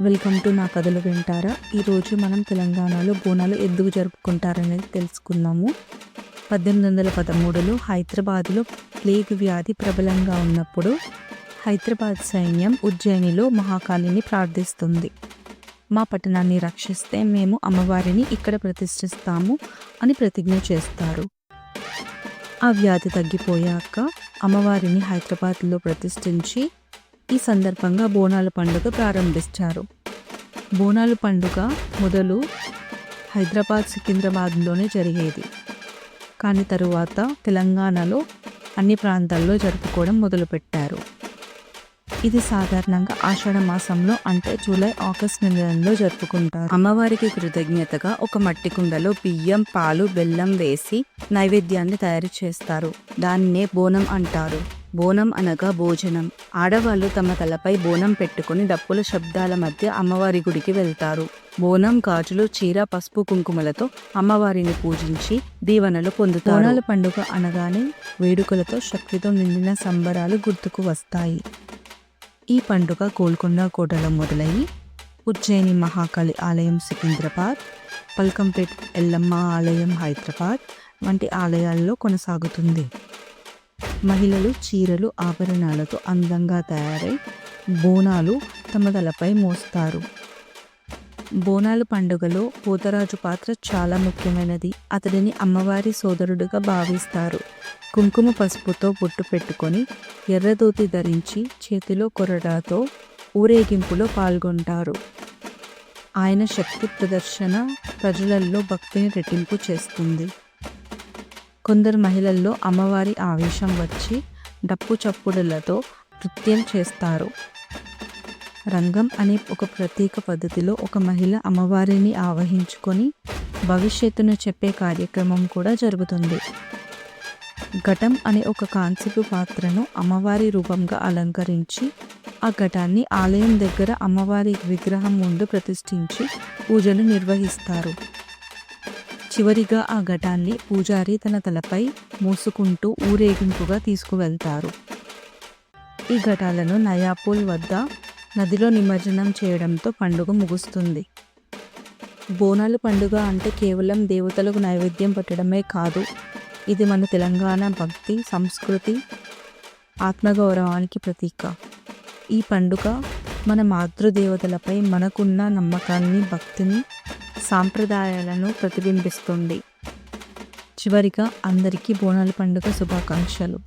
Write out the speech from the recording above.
Welcome to నా కథలు వింటారా? ఈరోజు మనం తెలంగాణలో బోనాలు ఎందుకు జరుపుకుంటారనేది తెలుసుకుందాము. పద్దెనిమిది వందల పదమూడులో హైదరాబాద్లో ప్లేగ్ వ్యాధి ప్రబలంగా ఉన్నప్పుడు హైదరాబాద్ సైన్యం ఉజ్జయినిలో మహాకాళిని ప్రార్థిస్తుంది. మా పట్టణాన్ని రక్షిస్తే మేము అమ్మవారిని ఇక్కడ ప్రతిష్ఠిస్తాము అని ప్రతిజ్ఞ చేస్తారు. ఆ వ్యాధి తగ్గిపోయాక అమ్మవారిని హైదరాబాద్లో ప్రతిష్ఠించి ఈ సందర్భంగా బోనాల పండుగ ప్రారంభించారు బోనాల పండుగ మొదలు హైదరాబాద్ సికింద్రాబాద్లోనే జరిగేది. కానీ తరువాత తెలంగాణలో అన్ని ప్రాంతాల్లో జరుపుకోవడం మొదలుపెట్టారు. ఇది సాధారణంగా ఆషాఢ మాసంలో అంటే జూలై ఆగస్ట్ నెలల్లో జరుపుకుంటారు. అమ్మవారికి కృతజ్ఞతగా ఒక మట్టి కుండలో బియ్యం పాలు బెల్లం వేసి నైవేద్యాన్ని తయారు చేస్తారు. దాన్నే బోనం అంటారు. బోనం అనగా భోజనం. ఆడవాళ్ళు తమ తలపై బోనం పెట్టుకుని డప్పుల శబ్దాల మధ్య అమ్మవారి గుడికి వెళ్తారు. బోనం గాజులు చీర పసుపు కుంకుమలతో అమ్మవారిని పూజించి దీవెనలు పొందుతారు. బోనాల పండుగ అనగానే వేడుకలతో శక్తితో నిండిన సంబరాలు గుర్తుకు వస్తాయి. ఈ పండుగ గోల్కొండ కోటలో మొదలయ్యి ఉజ్జయిని మహాకాళి ఆలయం సికింద్రాబాద్ పల్కంపేట్ ఎల్లమ్మ ఆలయం హైదరాబాద్ వంటి ఆలయాల్లో కొనసాగుతుంది. మహిళలు చీరలు ఆభరణాలతో అందంగా తయారై బోనాలు తమ తలపై మోస్తారు. బోనాలు పండుగలో పోతరాజు పాత్ర చాలా ముఖ్యమైనది. అతడిని అమ్మవారి సోదరుడుగా భావిస్తారు. కుంకుమ పసుపుతో బొట్టు పెట్టుకొని ఎర్రదోతి ధరించి చేతిలో కొరడాతో ఊరేగింపులో పాల్గొంటారు. ఆయన శక్తి ప్రదర్శన ప్రజలలో భక్తిని రెట్టింపు చేస్తుంది. కొందరు మహిళల్లో అమ్మవారి ఆవేశం వచ్చి డప్పు చప్పుడులతో నృత్యం చేస్తారు. రంగం అనే ఒక ప్రత్యేక పద్ధతిలో ఒక మహిళ అమ్మవారిని ఆవహించుకొని భవిష్యత్తును చెప్పే కార్యక్రమం కూడా జరుగుతుంది. ఘటం అనే ఒక కాంస్యపు పాత్రను అమ్మవారి రూపంగా అలంకరించి ఆ ఘటాన్ని ఆలయం దగ్గర అమ్మవారి విగ్రహం ముందు ప్రతిష్ఠించి పూజలు నిర్వహిస్తారు. చివరిగా ఆ ఘటాన్ని పూజారి తన తలపై మోసుకుంటూ ఊరేగింపుగా తీసుకువెళ్తారు. ఈ ఘటాలను నయాపూల్ వద్ద నదిలో నిమజ్జనం చేయడంతో పండుగ ముగుస్తుంది. బోనాలు పండుగ అంటే కేవలం దేవతలకు నైవేద్యం పెట్టడమే కాదు ఇది మన తెలంగాణ భక్తి సంస్కృతి ఆత్మగౌరవానికి ప్రతీక. ఈ పండుగ మన మాతృదేవతలపై మనకున్న నమ్మకాన్ని భక్తిని సాంప్రదాయాలను ప్రతిబింబిస్తుంది. చివరిగా అందరికీ బోనాల పండుగ శుభాకాంక్షలు.